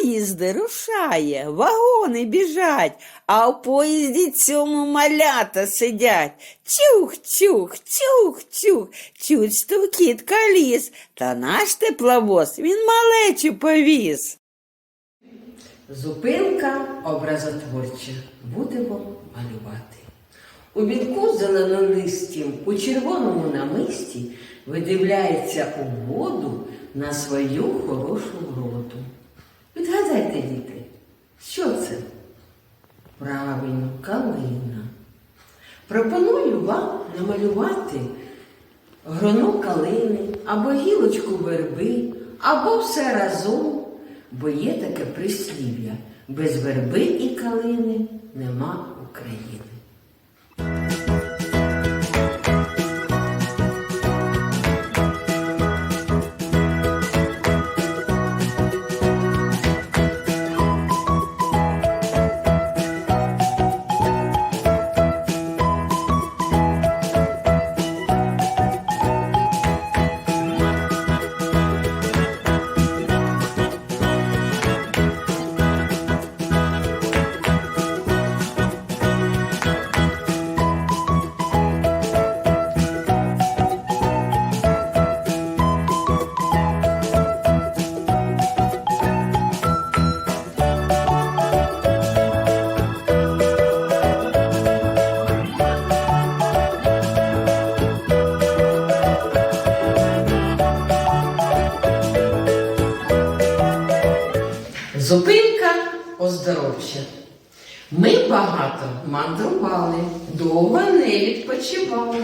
Поїзди рушає, вагони біжать, а в поїзді цьому малята сидять. Чух, чух, чух, чух, чуть стукіт коліс, та наш тепловоз він малечу повіз. Зупинка образотворча. Будемо малювати. У вінку зеленолистім, у червоному намисті видивляється у воду на свою хорошу вроду. Відгадайте, діти, що це? Правильно, калина. Пропоную вам намалювати грону калини, або гілочку верби, або все разом, бо є таке прислів'я. Без верби і калини нема України. Зупинка. Ми багато мандрували, довго не відпочивали.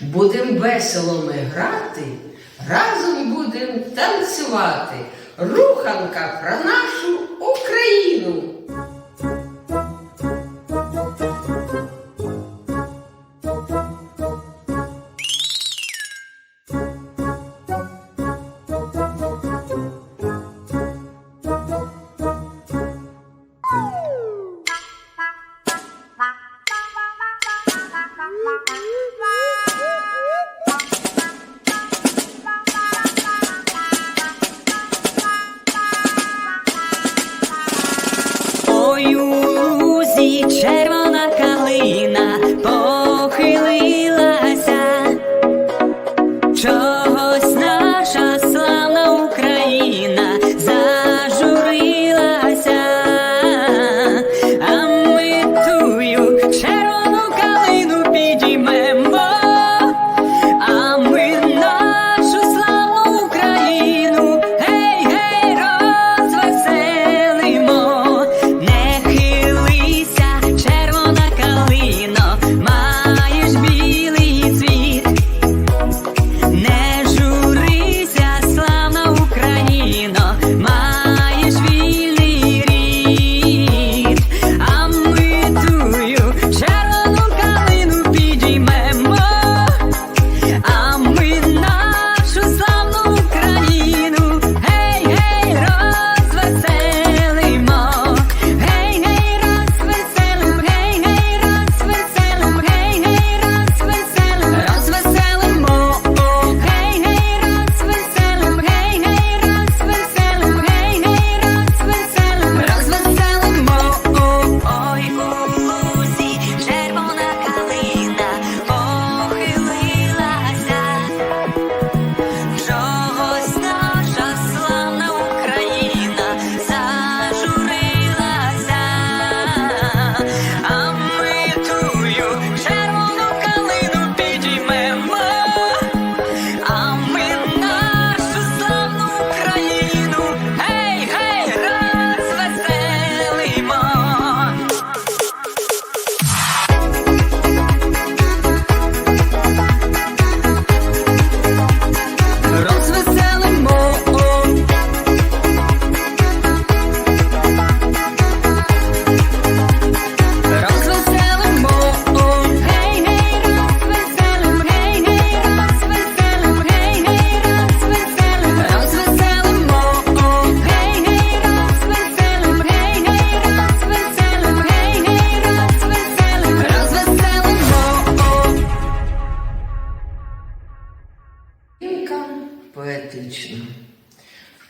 Будем весело ми грати, разом будем танцювати. Руханка про нашу Україну. Ой, у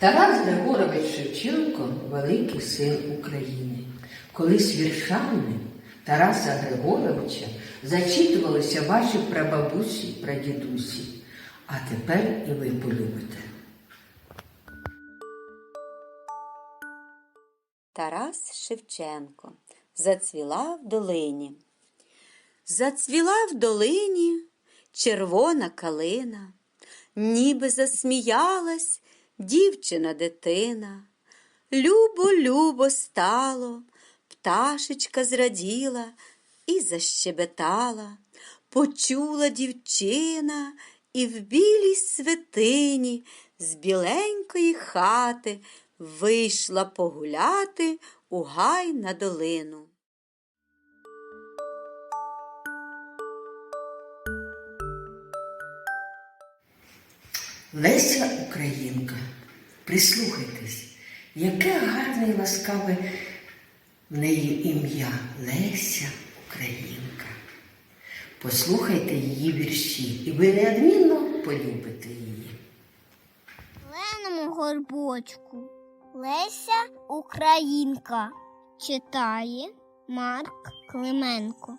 Тарас Григорович Шевченко великий син України. Колись віршами Тараса Григоровича зачитувалися ваші прабабусі, прадідусі, а тепер і ви полюбите. Тарас Шевченко зацвіла в долині. Зацвіла в долині червона калина, ніби засміялась дівчина дитина. Любо, любо стало, пташечка зраділа і защебетала, почула дівчина і в білій святині з біленької хати вийшла погуляти у гай на долину. Леся Українка, прислухайтесь, яке гарне і ласкаве в неї ім'я Леся Українка. Послухайте її вірші, і ви неодмінно полюбите її. Леному горбочку Леся Українка читає Марк Клименко.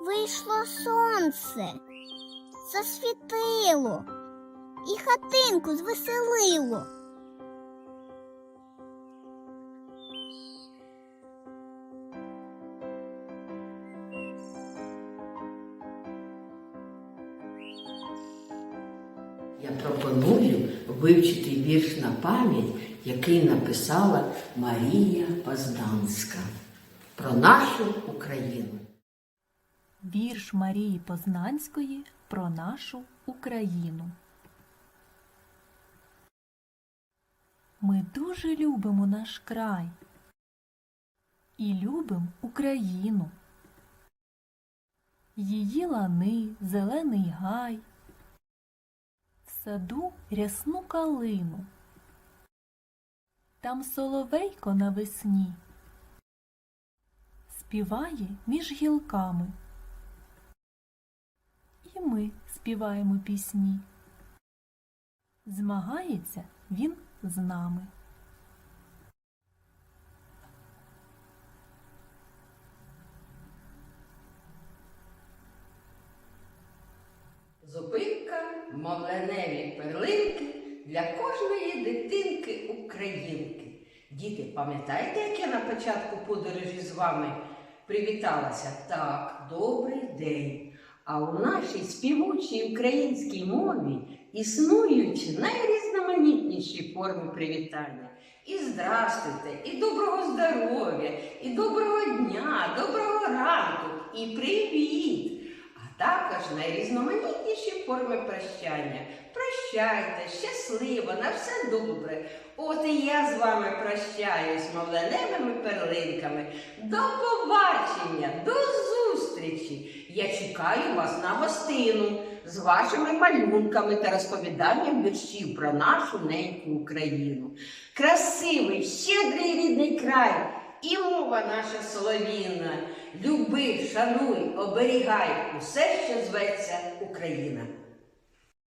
вийшло сонце, засвітило і хатинку звеселило. Я пропоную вивчити вірш на пам'ять, який написала Марія Позданська про нашу Україну. Вірш Марії Познанської про нашу Україну. Ми дуже любимо наш край і любимо Україну. Її лани, зелений гай, в саду рясну калину. Там соловейко навесні співає між гілками. І ми співаємо пісні. Змагається він з нами. Зупинка, мовленеві перлинки для кожної дитинки українки. Діти, пам'ятаєте, як я на початку подорожі з вами привіталася? Так, добрий день. А у нашій співучій українській мові існують найрізноманітніші форми привітання. І здрастуйте, і доброго здоров'я, і доброго дня, доброго ранку, і привіт! а також найрізноманітніші форми прощання. Прощайте, щасливо, на все добре. От і я з вами прощаюсь мовленевими перлинками. До побачення, до зустрічі! Я чекаю вас на гостину з вашими малюнками та розповіданням віршів про нашу неньку Україну. Красивий, щедрий рідний край. І мова наша соловінна. Люби, шануй, оберігай усе, що зветься Україна.